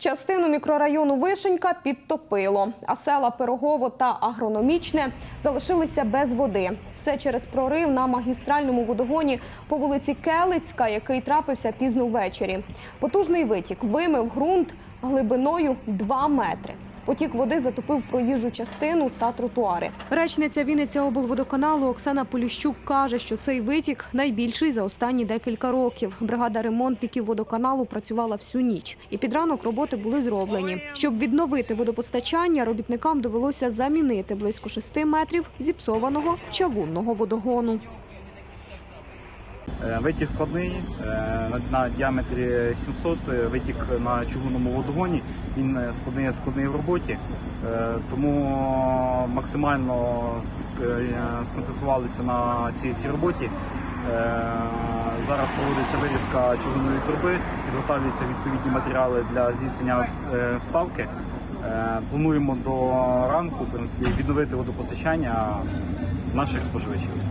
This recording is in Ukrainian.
Частину мікрорайону Вишенька підтопило, а села Пирогово та Агрономічне залишилися без води. Все через прорив на магістральному водогоні по вулиці Келицька, який трапився пізно ввечері. Потужний витік вимив ґрунт глибиною 2 метри. Потік води затопив проїжджу частину та тротуари. Речниця Вінниця облводоканалу Оксана Поліщук каже, що цей витік найбільший за останні декілька років. Бригада ремонтників водоканалу працювала всю ніч, і під ранок роботи були зроблені. Щоб відновити водопостачання, робітникам довелося замінити близько 6 метрів зіпсованого чавунного водогону. Е, Витік складний е, на, діаметрі 700, е, витік на чугунному водогоні. Він складний, складний в роботі, тому максимально сконцентрувалися на цій, цій роботі. Зараз проводиться вирізка чугунної труби, підготовлюються відповідні матеріали для здійснення вставки. Плануємо до ранку в принципі, відновити водопостачання наших споживачів.